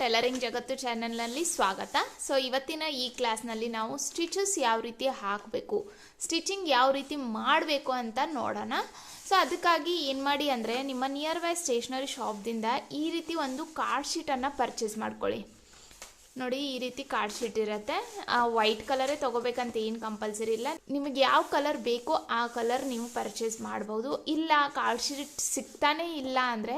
Tailoring ಜಗತ್ತು ಚಾನೆಲ್ನಲ್ಲಿ ಸ್ವಾಗತ. ಸೊ ಇವತ್ತಿನ ಈ ಕ್ಲಾಸ್ನಲ್ಲಿ ನಾವು ಸ್ಟಿಚಸ್ ಯಾವ ರೀತಿ ಹಾಕಬೇಕು, ಸ್ಟಿಚಿಂಗ್ ಯಾವ ರೀತಿ ಮಾಡಬೇಕು ಅಂತ ನೋಡೋಣ. ಸೊ ಅದಕ್ಕಾಗಿ ಏನು ಮಾಡಿ ಅಂದರೆ ನಿಮ್ಮ ನಿಯರ್ ಬೈ ಸ್ಟೇಷ್ನರಿ ಶಾಪ್ದಿಂದ ಈ ರೀತಿ ಒಂದು ಕಾರ್ಡ್ ಶೀಟನ್ನು ಪರ್ಚೇಸ್ ಮಾಡ್ಕೊಳ್ಳಿ. ನೋಡಿ ಈ ರೀತಿ ಕಾರ್ಡ್ ಶೀಟ್ ಇರುತ್ತೆ ವೈಟ್ ಕಲರೇ ತೊಗೋಬೇಕಂತ ಏನು ಕಂಪಲ್ಸರಿ ಇಲ್ಲ. ನಿಮಗೆ ಯಾವ ಕಲರ್ ಬೇಕೋ ಆ ಕಲರ್ ನೀವು ಪರ್ಚೇಸ್ ಮಾಡ್ಬೋದು. ಇಲ್ಲ ಕಾರ್ಡ್ ಶೀಟ್ ಸಿಗ್ತಾನೇ ಇಲ್ಲ ಅಂದರೆ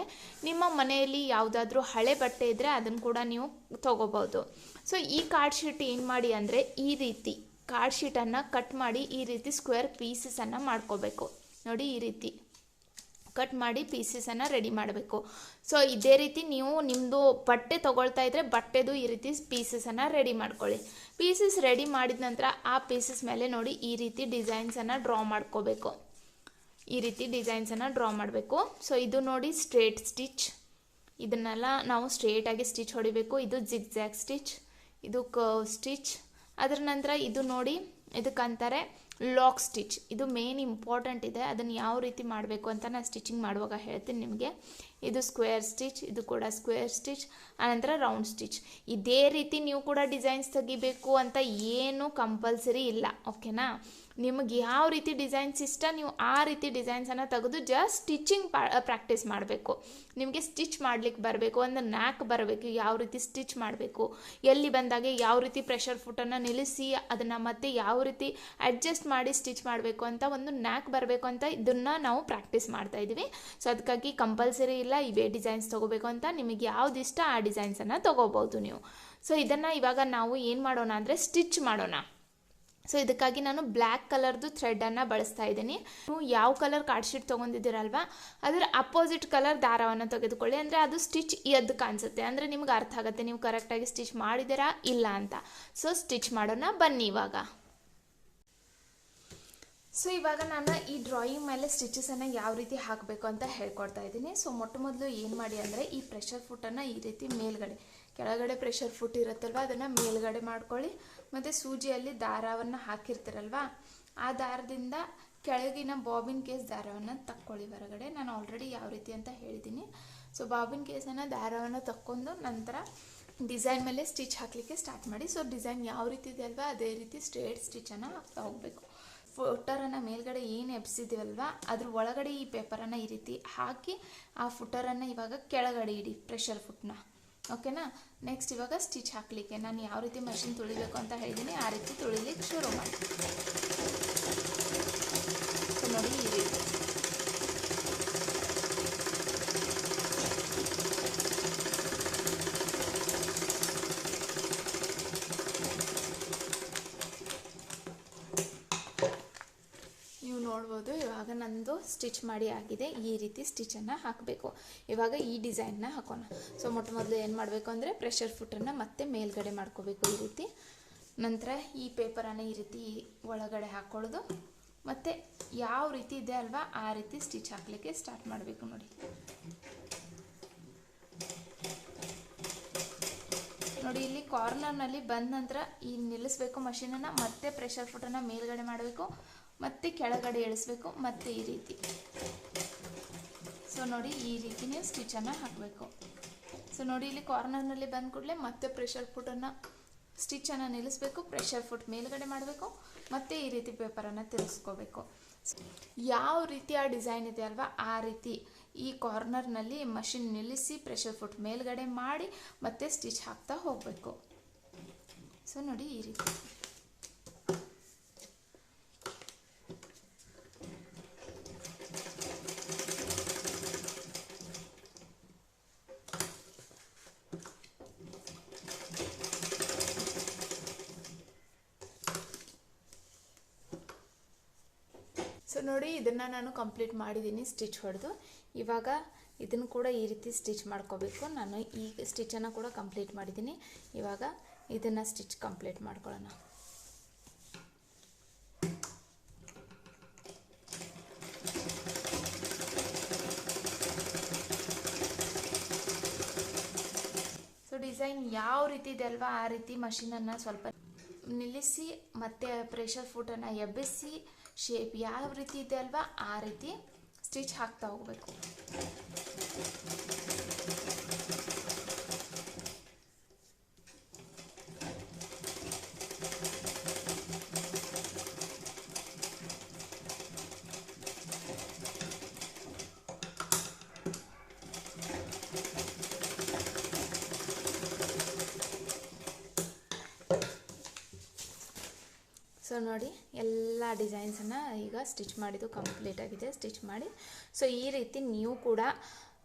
ನಿಮ್ಮ ಮನೆಯಲ್ಲಿ ಯಾವುದಾದ್ರೂ ಹಳೆ ಬಟ್ಟೆ ಇದ್ದರೆ ಅದನ್ನು ಕೂಡ ನೀವು ತೊಗೋಬೋದು. ಸೊ ಈ ಕಾರ್ಡ್ ಶೀಟ್ ಏನು ಮಾಡಿ ಅಂದರೆ ಈ ರೀತಿ ಕಾರ್ಡ್ ಶೀಟನ್ನು ಕಟ್ ಮಾಡಿ ಈ ರೀತಿ ಸ್ಕ್ವೇರ್ ಪೀಸಸನ್ನು ಮಾಡ್ಕೋಬೇಕು. ನೋಡಿ ಈ ರೀತಿ. ಕಟ್ ಮಾಡಿ ಪೀಸಸನ್ನು ರೆಡಿ ಮಾಡಬೇಕು. ಸೊ ಇದೇ ರೀತಿ ನೀವು ನಿಮ್ಮದು ಬಟ್ಟೆ ತೊಗೊಳ್ತಾ ಇದ್ದರೆ ಬಟ್ಟೆದು ಈ ರೀತಿ ಪೀಸಸನ್ನು ರೆಡಿ ಮಾಡ್ಕೊಳ್ಳಿ. ಪೀಸಸ್ ರೆಡಿ ಮಾಡಿದ ನಂತರ ಆ ಪೀಸಸ್ ಮೇಲೆ ನೋಡಿ ಈ ರೀತಿ ಡಿಸೈನ್ಸನ್ನು ಡ್ರಾ ಮಾಡ್ಕೋಬೇಕು. ಈ ರೀತಿ ಡಿಸೈನ್ಸನ್ನು ಡ್ರಾ ಮಾಡಬೇಕು. ಸೊ ಇದು ನೋಡಿ ಸ್ಟ್ರೇಟ್ ಸ್ಟಿಚ್ ಇದನ್ನೆಲ್ಲ ನಾವು ಸ್ಟ್ರೇಟಾಗಿ ಸ್ಟಿಚ್ ಹೊಡಿಬೇಕು. ಇದು ಜಿಗ್ಜ್ಯಾಗ್ ಸ್ಟಿಚ್ ಇದು ಕರ್ವ್ ಸ್ಟಿಚ್ ಅದರ ನಂತರ ಇದು ನೋಡಿ ಇದಕ್ಕಂತಾರೆ ಲಾಕ್ ಸ್ಟಿಚ್ ಇದು ಮೇನ್ ಇಂಪಾರ್ಟೆಂಟ್ ಇದೆ. ಅದನ್ನು ಯಾವ ರೀತಿ ಮಾಡಬೇಕು ಅಂತ ನಾನು ಸ್ಟಿಚಿಂಗ್ ಮಾಡುವಾಗ ಹೇಳ್ತೀನಿ ನಿಮಗೆ. ಇದು ಸ್ಕ್ವೇರ್ ಸ್ಟಿಚ್ ಇದು ಕೂಡ ಸ್ಕ್ವೇರ್ ಸ್ಟಿಚ್ ಆನಂತರ ರೌಂಡ್ ಸ್ಟಿಚ್ ಇದೇ ರೀತಿ ನೀವು ಕೂಡ ಡಿಸೈನ್ಸ್ ತೆಗಿಬೇಕು ಅಂತ ಏನು ಕಂಪಲ್ಸರಿ ಇಲ್ಲ. ಓಕೆನಾ ನಿಮಗೆ ಯಾವ ರೀತಿ ಡಿಸೈನ್ಸ್ ಇಷ್ಟ, ನೀವು ಆ ರೀತಿ ಡಿಸೈನ್ಸನ್ನು ತೆಗೆದು ಜಸ್ಟ್ ಸ್ಟಿಚಿಂಗ್ ಪ್ರಾಕ್ಟೀಸ್ ಮಾಡಬೇಕು. ನಿಮಗೆ ಸ್ಟಿಚ್ ಮಾಡ್ಲಿಕ್ಕೆ ಬರಬೇಕು, ಒಂದು ನ್ಯಾಕ್ ಬರಬೇಕು, ಯಾವ ರೀತಿ ಸ್ಟಿಚ್ ಮಾಡಬೇಕು, ಎಲ್ಲಿ ಬಂದಾಗೆ ಯಾವ ರೀತಿ ಪ್ರೆಷರ್ ಫುಟನ್ನು ನಿಲ್ಲಿಸಿ, ಅದನ್ನು ಮತ್ತೆ ಯಾವ ರೀತಿ ಅಡ್ಜಸ್ಟ್ ಮಾಡಿ ಸ್ಟಿಚ್ ಮಾಡಬೇಕು ಅಂತ ಒಂದು ನ್ಯಾಕ್ ಬರಬೇಕು ಅಂತ ಇದನ್ನು ನಾವು ಪ್ರಾಕ್ಟೀಸ್ ಮಾಡ್ತಾ ಇದ್ದೀವಿ. ಸೊ ಅದಕ್ಕಾಗಿ ಕಂಪಲ್ಸರಿ ಇಲ್ಲ ಇವೇ ಡಿಸೈನ್ಸ್ ತೊಗೋಬೇಕು ಅಂತ, ನಿಮಗೆ ಯಾವ್ದು ಇಷ್ಟ ಆ ಡಿಸೈನ್ಸನ್ನು ತೊಗೋಬೋದು ನೀವು. ಸೊ ಇದನ್ನು ಇವಾಗ ನಾವು ಏನು ಮಾಡೋಣ ಅಂದರೆ ಸ್ಟಿಚ್ ಮಾಡೋಣ. ಸೊ ಇದಕ್ಕಾಗಿ ನಾನು ಬ್ಲ್ಯಾಕ್ ಕಲರ್ದು ಥ್ರೆಡನ್ನು ಬಳಸ್ತಾ ಇದ್ದೀನಿ. ನೀವು ಯಾವ ಕಲರ್ ಕಾರ್ಡ್ ಶೀಟ್ ತೊಗೊಂಡಿದ್ದೀರಲ್ವಾ, ಅದರ ಅಪೋಸಿಟ್ ಕಲರ್ ದಾರವನ್ನು ತೆಗೆದುಕೊಳ್ಳಿ. ಅಂದರೆ ಅದು ಸ್ಟಿಚ್ ಎದ್ದು ಕಾಣಿಸುತ್ತೆ. ಅಂದರೆ ನಿಮ್ಗೆ ಅರ್ಥ ಆಗುತ್ತೆ, ನೀವು ಕರೆಕ್ಟಾಗಿ ಸ್ಟಿಚ್ ಮಾಡಿದ್ದೀರಾ, ಇಲ್ಲ ಅಂತ. ಸೊ ಸ್ಟಿಚ್ ಮಾಡೋಣ, ಬನ್ನಿ ಇವಾಗ. ಸೊ ಇವಾಗ ನಾನು ಈ ಡ್ರಾಯಿಂಗ್ ಮೇಲೆ ಸ್ಟಿಚಸನ್ನು ಯಾವ ರೀತಿ ಹಾಕಬೇಕು ಅಂತ ಹೇಳ್ಕೊಡ್ತಾ ಇದ್ದೀನಿ. ಸೊ ಮೊಟ್ಟ ಮೊದಲು ಏನು ಮಾಡಿ ಅಂದರೆ ಈ ಪ್ರೆಷರ್ ಫುಟನ್ನು ಈ ರೀತಿ ಮೇಲ್ಗಡೆ, ಕೆಳಗಡೆ ಪ್ರೆಷರ್ ಫುಟ್ ಇರುತ್ತಲ್ವ, ಅದನ್ನು ಮೇಲ್ಗಡೆ ಮಾಡ್ಕೊಳ್ಳಿ. ಮತ್ತು ಸೂಜಿಯಲ್ಲಿ ದಾರವನ್ನು ಹಾಕಿರ್ತೀರಲ್ವ, ಆ ದಾರದಿಂದ ಕೆಳಗಿನ ಬಾಬಿನ್ ಕೇಸ್ ದಾರವನ್ನು ತಕ್ಕೊಳ್ಳಿ ಹೊರಗಡೆ. ನಾನು ಆಲ್ರೆಡಿ ಯಾವ ರೀತಿ ಅಂತ ಹೇಳಿದ್ದೀನಿ. ಸೊ ಬಾಬಿನ್ ಕೇಸನ್ನು ದಾರವನ್ನು ತಕ್ಕೊಂಡು ನಂತರ ಡಿಸೈನ್ ಮೇಲೆ ಸ್ಟಿಚ್ ಹಾಕಲಿಕ್ಕೆ ಸ್ಟಾರ್ಟ್ ಮಾಡಿ. ಸೊ ಡಿಸೈನ್ ಯಾವ ರೀತಿ ಇದೆ ಅಲ್ವಾ, ಅದೇ ರೀತಿ ಸ್ಟ್ರೇಟ್ ಸ್ಟಿಚನ್ನು ಹಾಕ್ತಾ ಹೋಗಬೇಕು. ಫುಟರನ್ನು ಮೇಲ್ಗಡೆ ಏನು ಎಬ್ಸಿದ್ದೀವಲ್ವ ಅದ್ರ ಒಳಗಡೆ ಈ ಪೇಪರನ್ನು ಈ ರೀತಿ ಹಾಕಿ ಆ ಫುಟರನ್ನು ಇವಾಗ ಕೆಳಗಡೆ ಇಡಿ ಪ್ರೆಷರ್ ಫುಟ್ನ ಓಕೆನಾ ನೆಕ್ಸ್ಟ್ ಇವಾಗ ಸ್ಟಿಚ್ ಹಾಕಲಿಕ್ಕೆ. ನಾನು ಯಾವ ರೀತಿ ಮಷಿನ್ ತುಳಿಬೇಕು ಅಂತ ಹೇಳಿದ್ದೀನಿ ಆ ರೀತಿ ತುಳಿಲಿಕ್ಕೆ ಶುರು ಮಾಡಿ. ನೋಡಿ ಈ ರೀತಿ ನೀವು ನೋಡ್ಬೋದು ಇವಾಗ ನಂದು ಸ್ಟಿಚ್ ಮಾಡಿ ಆಗಿದೆ, ಈ ರೀತಿ ಸ್ಟಿಚನ್ನು ಹಾಕಬೇಕು. ಇವಾಗ ಈ ಡಿಸೈನ್ನ ಹಾಕೋಣ. ಸೊ ಮೊಟ್ಟ ಮೊದಲು ಏನು ಮಾಡಬೇಕು ಅಂದರೆ ಪ್ರೆಷರ್ ಫುಟನ್ನು ಮತ್ತೆ ಮೇಲ್ಗಡೆ ಮಾಡ್ಕೋಬೇಕು ಈ ರೀತಿ. ನಂತರ ಈ ಪೇಪರನ್ನು ಈ ರೀತಿ ಒಳಗಡೆ ಹಾಕ್ಕೊಳ್ಳೋದು ಮತ್ತು ಯಾವ ರೀತಿ ಇದೆ ಅಲ್ವಾ, ಆ ರೀತಿ ಸ್ಟಿಚ್ ಹಾಕಲಿಕ್ಕೆ ಸ್ಟಾರ್ಟ್ ಮಾಡಬೇಕು ನೋಡಿ. ನೋಡಿ, ಇಲ್ಲಿ ಕಾರ್ನರ್ನಲ್ಲಿ ಬಂದ ನಂತರ ಈ ನಿಲ್ಲಿಸ್ಬೇಕು ಮಷೀನನ್ನು ಮತ್ತೆ ಪ್ರೆಷರ್ ಫುಟನ್ನು ಮೇಲ್ಗಡೆ ಮಾಡಬೇಕು. ಮತ್ತೆ ಕೆಳಗಡೆ ಇಳಿಸ್ಬೇಕು ಮತ್ತೆ ಈ ರೀತಿ. ಸೊ ನೋಡಿ, ಈ ರೀತಿ ನೀವು ಸ್ಟಿಚನ್ನು ಹಾಕಬೇಕು. ಸೊ ನೋಡಿ, ಇಲ್ಲಿ ಕಾರ್ನರ್ನಲ್ಲಿ ಬಂದ ಕೂಡಲೇ ಮತ್ತೆ ಪ್ರೆಷರ್ ಫುಟನ್ನು ಸ್ಟಿಚನ್ನು ನಿಲ್ಲಿಸ್ಬೇಕು. ಪ್ರೆಷರ್ ಫುಟ್ ಮೇಲ್ಗಡೆ ಮಾಡಬೇಕು. ಮತ್ತೆ ಈ ರೀತಿ ಪೇಪರನ್ನು ತಿರುಗಿಸ್ಕೋಬೇಕು ಯಾವ ರೀತಿ ಆ ಡಿಸೈನ್ ಇದೆ ಅಲ್ವಾ? ಆ ರೀತಿ ಈ ಕಾರ್ನರ್ನಲ್ಲಿ ಮಷಿನ್ ನಿಲ್ಲಿಸಿ ಪ್ರೆಷರ್ ಫುಟ್ ಮೇಲ್ಗಡೆ ಮಾಡಿ ಮತ್ತೆ ಸ್ಟಿಚ್ ಹಾಕ್ತಾ ಹೋಗಬೇಕು. ಸೊ ನೋಡಿ, ಈ ರೀತಿ. ಸೊ ನೋಡಿ, ಇದನ್ನು ನಾನು ಕಂಪ್ಲೀಟ್ ಮಾಡಿದ್ದೀನಿ ಸ್ಟಿಚ್ ಹೊಡೆದು. ಇವಾಗ ಇದನ್ನು ಕೂಡ ಈ ರೀತಿ ಸ್ಟಿಚ್ ಮಾಡ್ಕೋಬೇಕು. ನಾನು ಈ ಸ್ಟಿಚನ್ನು ಕೂಡ ಕಂಪ್ಲೀಟ್ ಮಾಡಿದ್ದೀನಿ ಇವಾಗ ಇದನ್ನು ಸ್ಟಿಚ್ ಕಂಪ್ಲೀಟ್ ಮಾಡ್ಕೊಳ್ಳೋಣ. ಸೊ ಡಿಸೈನ್ ಯಾವ ರೀತಿ ಇದೆ ಅಲ್ವಾ? ಆ ರೀತಿ ಮಷೀನನ್ನು ಸ್ವಲ್ಪ ನಿಲ್ಲಿಸಿ, ಮತ್ತೆ ಪ್ರೆಷರ್ ಫುಟನ್ನು ಎಬ್ಬಿಸಿ ಶೇಪ್ ಯಾವ ರೀತಿ ಇದೆ ಅಲ್ವಾ? ಆ ರೀತಿ ಸ್ಟಿಚ್ ಹಾಕ್ತಾ ಹೋಗಬೇಕು. ಸೊ ನೋಡಿ, ಎಲ್ಲ ಡಿಸೈನ್ಸನ್ನು ಈಗ ಸ್ಟಿಚ್ ಮಾಡಿದ್ದು ಕಂಪ್ಲೀಟ್ ಆಗಿದೆ ಸ್ಟಿಚ್ ಮಾಡಿ. ಸೊ ಈ ರೀತಿ ನೀವು ಕೂಡ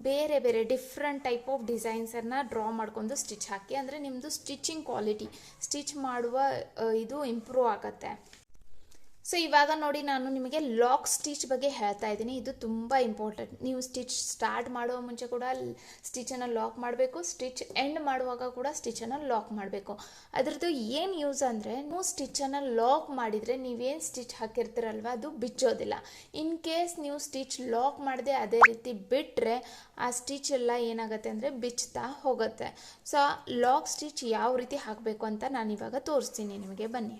ಬೇರೆ ಬೇರೆ ಡಿಫ್ರೆಂಟ್ ಟೈಪ್ ಆಫ್ ಡಿಸೈನ್ಸನ್ನು ಡ್ರಾ ಮಾಡ್ಕೊಂಡು ಸ್ಟಿಚ್ ಹಾಕಿ, ಅಂದರೆ ನಿಮ್ಮದು ಸ್ಟಿಚಿಂಗ್ ಕ್ವಾಲಿಟಿ ಸ್ಟಿಚ್ ಮಾಡುವ ಇದು ಇಂಪ್ರೂವ್ ಆಗುತ್ತೆ. ಸೊ ಇವಾಗ ನೋಡಿ ನಾನು ನಿಮಗೆ ಲಾಕ್ ಸ್ಟಿಚ್ ಬಗ್ಗೆ ಹೇಳ್ತಾ ಇದ್ದೀನಿ. ಇದು ತುಂಬ ಇಂಪಾರ್ಟೆಂಟ್ ನೀವು ಸ್ಟಿಚ್ ಸ್ಟಾರ್ಟ್ ಮಾಡುವ ಮುಂಚೆ ಕೂಡ ಸ್ಟಿಚನ್ನು ಲಾಕ್ ಮಾಡಬೇಕು. ಸ್ಟಿಚ್ ಎಂಡ್ ಮಾಡುವಾಗ ಕೂಡ ಸ್ಟಿಚನ್ನು ಲಾಕ್ ಮಾಡಬೇಕು. ಅದರದ್ದು ಏನು ಯೂಸ್ ಅಂದರೆ, ನೀವು ಸ್ಟಿಚನ್ನು ಲಾಕ್ ಮಾಡಿದರೆ ನೀವೇನು ಸ್ಟಿಚ್ ಹಾಕಿರ್ತೀರಲ್ವ, ಅದು ಬಿಚ್ಚೋದಿಲ್ಲ. ಇನ್ ಕೇಸ್ ನೀವು ಸ್ಟಿಚ್ ಲಾಕ್ ಮಾಡದೆ ಅದೇ ರೀತಿ ಬಿಟ್ಟರೆ ಆ ಸ್ಟಿಚ್ ಎಲ್ಲ ಏನಾಗುತ್ತೆ ಅಂದರೆ ಬಿಚ್ಚುತ್ತಾ ಹೋಗುತ್ತೆ. ಸೊ ಲಾಕ್ ಸ್ಟಿಚ್ ಯಾವ ರೀತಿ ಹಾಕಬೇಕು ಅಂತ ನಾನು ಇವಾಗ ತೋರಿಸ್ತೀನಿ ನಿಮಗೆ. ಬನ್ನಿ.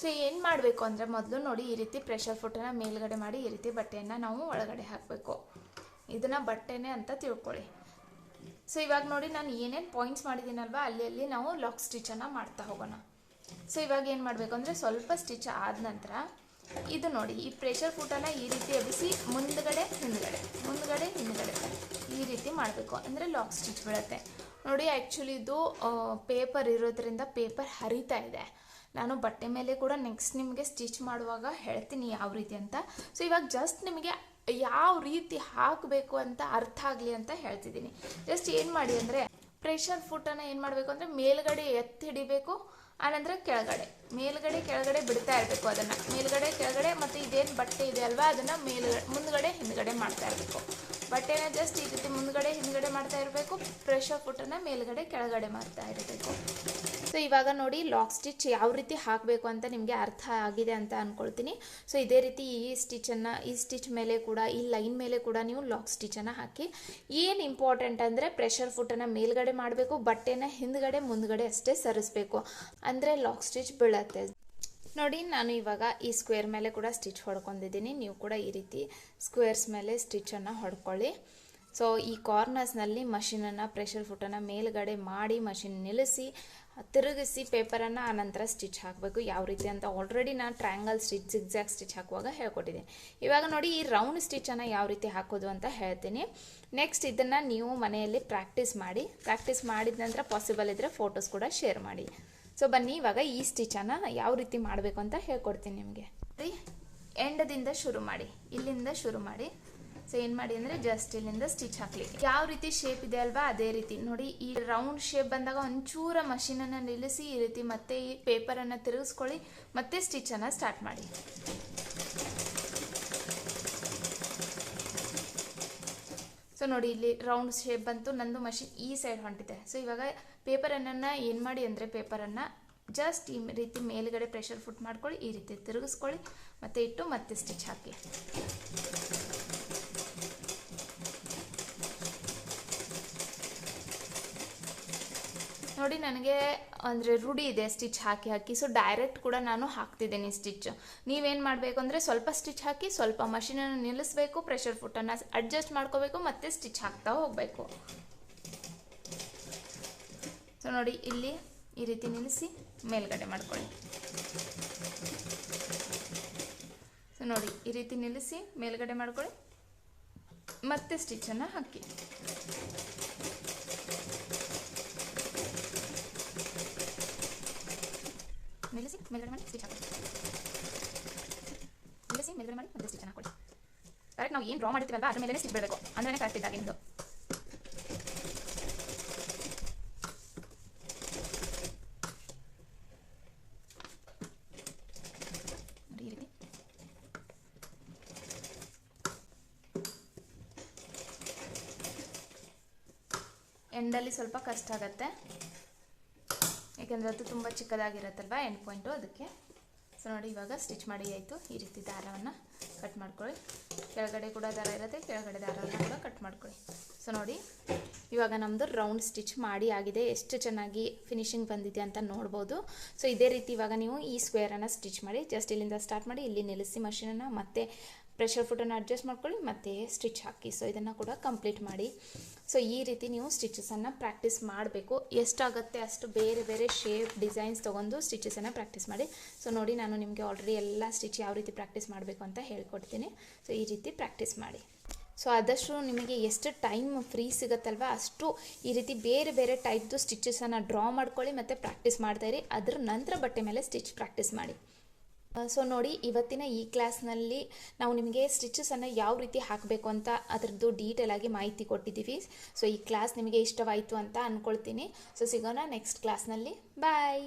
ಸೊ ಏನು ಮಾಡಬೇಕು ಅಂದರೆ ಮೊದಲು ನೋಡಿ ಈ ರೀತಿ ಪ್ರೆಷರ್ ಫುಟ್ಟನ್ನು ಮೇಲ್ಗಡೆ ಮಾಡಿ ಈ ರೀತಿ ಬಟ್ಟೆಯನ್ನು ನಾವು ಒಳಗಡೆ ಹಾಕಬೇಕು. ಇದನ್ನು ಬಟ್ಟೆನೇ ಅಂತ ತಿಳ್ಕೊಳ್ಳಿ. ಸೊ ಇವಾಗ ನೋಡಿ ನಾನು ಏನೇನು ಪಾಯಿಂಟ್ಸ್ ಮಾಡಿದ್ದೀನಲ್ವ, ಅಲ್ಲಿ ಅಲ್ಲಿ ನಾವು ಲಾಕ್ ಸ್ಟಿಚನ್ನು ಮಾಡ್ತಾ ಹೋಗೋಣ. ಸೊ ಇವಾಗ ಏನು ಮಾಡಬೇಕು ಅಂದರೆ ಸ್ವಲ್ಪ ಸ್ಟಿಚ್ ಆದ ನಂತರ ಇದು ನೋಡಿ, ಈ ಪ್ರೆಷರ್ ಫುಟನ್ನು ಈ ರೀತಿ ಎಬ್ಬಿಸಿ ಮುಂದ್ಗಡೆ, ಹಿಂದ್ಗಡೆ ಮುಂದ್ಗಡೆ, ಹಿಂದ್ಗಡೆ ಈ ರೀತಿ ಮಾಡಬೇಕು. ಅಂದರೆ ಲಾಕ್ ಸ್ಟಿಚ್ ಬೀಳುತ್ತೆ. ನೋಡಿ ಆ್ಯಕ್ಚುಲಿ ಇದು ಪೇಪರ್ ಇರೋದ್ರಿಂದ ಪೇಪರ್ ಹರಿತಾ ಇದೆ. ನಾನು ಬಟ್ಟೆ ಮೇಲೆ ಕೂಡ ನೆಕ್ಸ್ಟ್ ನಿಮಗೆ ಸ್ಟಿಚ್ ಮಾಡುವಾಗ ಹೇಳ್ತೀನಿ ಯಾವ ರೀತಿ ಅಂತ. ಸೊ ಇವಾಗ ಜಸ್ಟ್ ನಿಮಗೆ ಯಾವ ರೀತಿ ಹಾಕಬೇಕು ಅಂತ ಅರ್ಥ ಆಗಲಿ ಅಂತ ಹೇಳ್ತಿದ್ದೀನಿ. ಜಸ್ಟ್ ಏನು ಮಾಡಿ ಅಂದರೆ ಪ್ರೆಷರ್ ಫುಟ್ಟನ್ನು ಏನು ಮಾಡಬೇಕು ಅಂದರೆ ಮೇಲ್ಗಡೆ ಎತ್ತಿ ಹಿಡಿಬೇಕು, ಆನಂತರ ಕೆಳಗಡೆ. ಮೇಲ್ಗಡೆ, ಕೆಳಗಡೆ ಬಿಡ್ತಾ ಇರಬೇಕು ಅದನ್ನು. ಮೇಲ್ಗಡೆ, ಕೆಳಗಡೆ ಮತ್ತು ಇದೇನು ಬಟ್ಟೆ ಇದೆ ಅಲ್ವಾ? ಅದನ್ನು ಮೇಲ್ಗಡೆ, ಮುಂದ್ಗಡೆ, ಹಿಂದ್ಗಡೆ ಮಾಡ್ತಾ ಇರಬೇಕು. ಬಟ್ಟೆನ ಜಸ್ಟ್ ಈ ರೀತಿ ಮುಂದ್ಗಡೆ, ಹಿಂದ್ಗಡೆ ಮಾಡ್ತಾ ಇರಬೇಕು. ಪ್ರೆಷರ್ ಫುಟ್ಟನ್ನು ಮೇಲ್ಗಡೆ, ಕೆಳಗಡೆ ಮಾಡ್ತಾ ಇರಬೇಕು. ಸೊ ಇವಾಗ ನೋಡಿ ಲಾಕ್ ಸ್ಟಿಚ್ ಯಾವ ರೀತಿ ಹಾಕಬೇಕು ಅಂತ ನಿಮಗೆ ಅರ್ಥ ಆಗಿದೆ ಅಂತ ಅಂದ್ಕೊಳ್ತೀನಿ ಸೊ ಇದೇ ರೀತಿ ಈ ಸ್ಟಿಚನ್ನು ಈ ಸ್ಟಿಚ್ ಮೇಲೆ ಕೂಡ, ಈ ಲೈನ್ ಮೇಲೆ ಕೂಡ ನೀವು ಲಾಕ್ ಸ್ಟಿಚನ್ನು ಹಾಕಿ. ಏನು ಇಂಪಾರ್ಟೆಂಟ್ ಅಂದರೆ ಪ್ರೆಷರ್ ಫುಟ್ಟನ್ನು ಮೇಲ್ಗಡೆ ಮಾಡಬೇಕು, ಬಟ್ಟೆನ ಹಿಂದ್ಗಡೆ, ಮುಂದ್ಗಡೆ ಅಷ್ಟೇ ಸರಿಸ್ಬೇಕು. ಅಂದರೆ ಲಾಕ್ ಸ್ಟಿಚ್ ಬೀಳತ್ತೆ. ನೋಡಿ, ನಾನು ಇವಾಗ ಈ ಸ್ಕ್ವೇರ್ ಮೇಲೆ ಕೂಡ ಸ್ಟಿಚ್ ಹೊಡ್ಕೊಂಡಿದ್ದೀನಿ. ನೀವು ಕೂಡ ಈ ರೀತಿ ಸ್ಕ್ವೇರ್ಸ್ ಮೇಲೆ ಸ್ಟಿಚನ್ನು ಹೊಡ್ಕೊಳ್ಳಿ. ಸೊ ಈ ಕಾರ್ನರ್ಸ್ನಲ್ಲಿ ಮಷಿನನ್ನು ಪ್ರೆಷರ್ ಫುಟನ್ನು ಮೇಲ್ಗಡೆ ಮಾಡಿ ಮಷಿನ್ ನಿಲ್ಲಿಸಿ, ತಿರುಗಿಸಿ ಪೇಪರನ್ನು ಆನಂತರ ಸ್ಟಿಚ್ ಹಾಕಬೇಕು. ಯಾವ ರೀತಿ ಅಂತ ಆಲ್ರೆಡಿ ನಾನು ಟ್ರ್ಯಾಂಗಲ್ ಸ್ಟಿಚ್ ಜಿಗ್ಜ್ಯಾಗ್ ಸ್ಟಿಚ್ ಹಾಕುವಾಗ ಹೇಳ್ಕೊಟ್ಟಿದ್ದೀನಿ. ಇವಾಗ ನೋಡಿ, ಈ ರೌಂಡ್ ಸ್ಟಿಚನ್ನು ಯಾವ ರೀತಿ ಹಾಕೋದು ಅಂತ ಹೇಳ್ತೀನಿ. ನೆಕ್ಸ್ಟ್ ಇದನ್ನು ನೀವು ಮನೆಯಲ್ಲಿ ಪ್ರಾಕ್ಟೀಸ್ ಮಾಡಿ. ಪ್ರಾಕ್ಟೀಸ್ ಮಾಡಿದ ನಂತರ ಪಾಸಿಬಲ್ ಇದ್ದರೆ ಫೋಟೋಸ್ ಕೂಡ ಶೇರ್ ಮಾಡಿ. ಸೊ ಬನ್ನಿ, ಇವಾಗ ಈ ಸ್ಟಿಚನ್ನು ಯಾವ ರೀತಿ ಮಾಡಬೇಕು ಅಂತ ಹೇಳ್ಕೊಡ್ತೀನಿ ನಿಮಗೆ. ಎಂಡದಿಂದ ಶುರು ಮಾಡಿ, ಇಲ್ಲಿಂದ ಶುರು ಮಾಡಿ. ಸೊ ಏನು ಮಾಡಿ ಅಂದರೆ ಜಸ್ಟ್ ಇಲ್ಲಿಂದ ಸ್ಟಿಚ್ ಹಾಕಲಿ ಯಾವ ರೀತಿ ಶೇಪ್ ಇದೆ ಅಲ್ವಾ, ಅದೇ ರೀತಿ. ನೋಡಿ, ಈ ರೌಂಡ್ ಶೇಪ್ ಬಂದಾಗ ಒಂಚೂರ ಮಷೀನನ್ನು ನಿಲ್ಲಿಸಿ, ಈ ರೀತಿ ಮತ್ತೆ ಈ ಪೇಪರನ್ನು ತಿರುಗಿಸ್ಕೊಳ್ಳಿ, ಮತ್ತೆ ಸ್ಟಿಚನ್ನು ಸ್ಟಾರ್ಟ್ ಮಾಡಿ. ಸೊ ನೋಡಿ, ಇಲ್ಲಿ ರೌಂಡ್ ಶೇಪ್ ಬಂತು. ನಂದು ಮಷಿನ್ ಈ ಸೈಡ್ ಹೊಂಟಿದೆ. ಸೊ ಇವಾಗ ಪೇಪರನ್ನು ಏನು ಮಾಡಿ ಅಂದರೆ ಪೇಪರನ್ನು ಜಸ್ಟ್ ಈ ರೀತಿ ಮೇಲುಗಡೆ ಪ್ರೆಷರ್ ಫುಟ್ ಮಾಡ್ಕೊಳ್ಳಿ, ಈ ರೀತಿ ತಿರುಗಿಸ್ಕೊಳ್ಳಿ, ಮತ್ತೆ ಇಟ್ಟು ಮತ್ತೆ ಸ್ಟಿಚ್ ಹಾಕಿ. ನೋಡಿ ನನಗೆ ಅಂದರೆ ರೂಢಿ ಇದೆ ಸ್ಟಿಚ್ ಹಾಕಿ ಹಾಕಿ. ಸೊ ಡೈರೆಕ್ಟ್ ಕೂಡ ನಾನು ಹಾಕ್ತಿದ್ದೀನಿ ಸ್ಟಿಚ್. ನೀವೇನು ಮಾಡಬೇಕು ಅಂದರೆ ಸ್ವಲ್ಪ ಸ್ಟಿಚ್ ಹಾಕಿ, ಸ್ವಲ್ಪ ಮಷೀನನ್ನು ನಿಲ್ಲಿಸಬೇಕು ಪ್ರೆಷರ್ ಫುಟ್ಟನ್ನು ಅಡ್ಜಸ್ಟ್ ಮಾಡ್ಕೋಬೇಕು, ಮತ್ತೆ ಸ್ಟಿಚ್ ಹಾಕ್ತಾ ಹೋಗಬೇಕು. ಸೊ ನೋಡಿ ಇಲ್ಲಿ ಈ ರೀತಿ ನಿಲ್ಲಿಸಿ ಮೇಲ್ಗಡೆ ಮಾಡ್ಕೊಳ್ಳಿ. ಸೊ ನೋಡಿ ಈ ರೀತಿ ನಿಲ್ಲಿಸಿ ಮೇಲ್ಗಡೆ ಮಾಡ್ಕೊಳ್ಳಿ. ಮತ್ತೆ ಸ್ಟಿಚ್ಚನ್ನು ಹಾಕಿ. ನಿಲ್ಲಿಸಿ ಮೇಲ್ಗಡೆ ಮಾಡಿ ಸ್ಟಿಚ್ ಹಾಕೊಳ್ಳಿ ನಿಲ್ಲಿಸಿ ಮೇಲ್ಗಡೆ ಮಾಡಿ ಮತ್ತೆ ಸ್ಟಿಚ್ ಹಾಕೊಳ್ಳಿ ಕರೆಕ್ಟ್ ನಾವು ಏನು ಡ್ರಾ ಮಾಡಿರ್ತೀವಲ್ವ ಅದ್ರ ಮೇಲೆ ಸ್ಟಿಚ್ ಬಿಡಬೇಕು ಅಂದ್ರೆ ಕರೆಕ್ಟ್ ಇದ್ದಾಗ ನಿಮ್ಮದು ನೋಡಿ ಈ ರೀತಿ ಎಂಡಲ್ಲಿ ಸ್ವಲ್ಪ ಕಷ್ಟ ಆಗುತ್ತೆ ಯಾಕೆಂದರೆ ಅದು ತುಂಬ ಚಿಕ್ಕದಾಗಿರುತ್ತಲ್ವ ಎಂಡ್ ಪಾಯಿಂಟು ಅದಕ್ಕೆ. ಸೊ ನೋಡಿ, ಇವಾಗ ಸ್ಟಿಚ್ ಮಾಡಿ ಆಯಿತು. ಈ ರೀತಿ ದಾರವನ್ನು ಕಟ್ ಮಾಡ್ಕೊಳ್ಳಿ. ಕೆಳಗಡೆ ಕೂಡ ದಾರ ಇರುತ್ತೆ, ಕೆಳಗಡೆ ದಾರವನ್ನು ಕೂಡ ಕಟ್ ಮಾಡ್ಕೊಳ್ಳಿ. ಸೊ ನೋಡಿ, ಇವಾಗ ನಮ್ಮದು ರೌಂಡ್ ಸ್ಟಿಚ್ ಮಾಡಿ ಆಗಿದೆ. ಎಷ್ಟು ಚೆನ್ನಾಗಿ ಫಿನಿಶಿಂಗ್ ಬಂದಿದೆ ಅಂತ ನೋಡ್ಬೋದು. ಸೊ ಇದೇ ರೀತಿ ಇವಾಗ ನೀವು ಈ ಸ್ಕ್ವೇರನ್ನು ಸ್ಟಿಚ್ ಮಾಡಿ ಜಸ್ಟ್ ಇಲ್ಲಿಂದ ಸ್ಟಾರ್ಟ್ ಮಾಡಿ, ಇಲ್ಲಿ ನಿಲ್ಲಿಸಿ ಮಷೀನನ್ನು ಮತ್ತೆ ಪ್ರೆಷರ್ ಫುಟನ್ನು ಅಡ್ಜಸ್ಟ್ ಮಾಡ್ಕೊಳ್ಳಿ, ಮತ್ತು ಸ್ಟಿಚ್ ಹಾಕಿ. ಸೊ ಇದನ್ನು ಕೂಡ ಕಂಪ್ಲೀಟ್ ಮಾಡಿ. ಸೊ ಈ ರೀತಿ ನೀವು ಸ್ಟಿಚಸನ್ನು ಪ್ರಾಕ್ಟೀಸ್ ಮಾಡಬೇಕು. ಎಷ್ಟಾಗುತ್ತೆ ಅಷ್ಟು ಬೇರೆ ಬೇರೆ ಶೇಪ್ ಡಿಸೈನ್ಸ್ ತೊಗೊಂಡು ಸ್ಟಿಚಸನ್ನು ಪ್ರಾಕ್ಟೀಸ್ ಮಾಡಿ. ಸೊ ನೋಡಿ ನಾನು ನಿಮಗೆ ಆಲ್ರೆಡಿ ಎಲ್ಲ ಸ್ಟಿಚ್ ಯಾವ ರೀತಿ ಪ್ರಾಕ್ಟೀಸ್ ಮಾಡಬೇಕು ಅಂತ ಹೇಳ್ಕೊಡ್ತೀನಿ. ಸೊ ಈ ರೀತಿ ಪ್ರಾಕ್ಟೀಸ್ ಮಾಡಿ. ಸೊ ಆದಷ್ಟು ನಿಮಗೆ ಎಷ್ಟು ಟೈಮ್ ಫ್ರೀ ಸಿಗುತ್ತಲ್ವ, ಅಷ್ಟು ಈ ರೀತಿ ಬೇರೆ ಬೇರೆ ಟೈಪ್ದು ಸ್ಟಿಚಸನ್ನು ಡ್ರಾ ಮಾಡ್ಕೊಳ್ಳಿ ಮತ್ತು ಪ್ರಾಕ್ಟೀಸ್ ಮಾಡ್ತಾಯಿರಿ ಅದ್ರ ನಂತರ ಬಟ್ಟೆ ಮೇಲೆ ಸ್ಟಿಚ್ ಪ್ರಾಕ್ಟೀಸ್ ಮಾಡಿ. ಸೊ ನೋಡಿ, ಇವತ್ತಿನ ಈ ಕ್ಲಾಸ್ನಲ್ಲಿ ನಾವು ನಿಮಗೆ ಸ್ಟಿಚಸನ್ನು ಯಾವ ರೀತಿ ಹಾಕಬೇಕು ಅಂತ ಅದರದ್ದು ಡೀಟೇಲ್ ಆಗಿ ಮಾಹಿತಿ ಕೊಟ್ಟಿದ್ದೀವಿ. ಸೊ ಈ ಕ್ಲಾಸ್ ನಿಮಗೆ ಇಷ್ಟವಾಯಿತು ಅಂತ ಅಂದ್ಕೊಳ್ತೀನಿ ಸೊ ಸಿಗೋಣ ನೆಕ್ಸ್ಟ್ ಕ್ಲಾಸ್ನಲ್ಲಿ ಬಾಯ್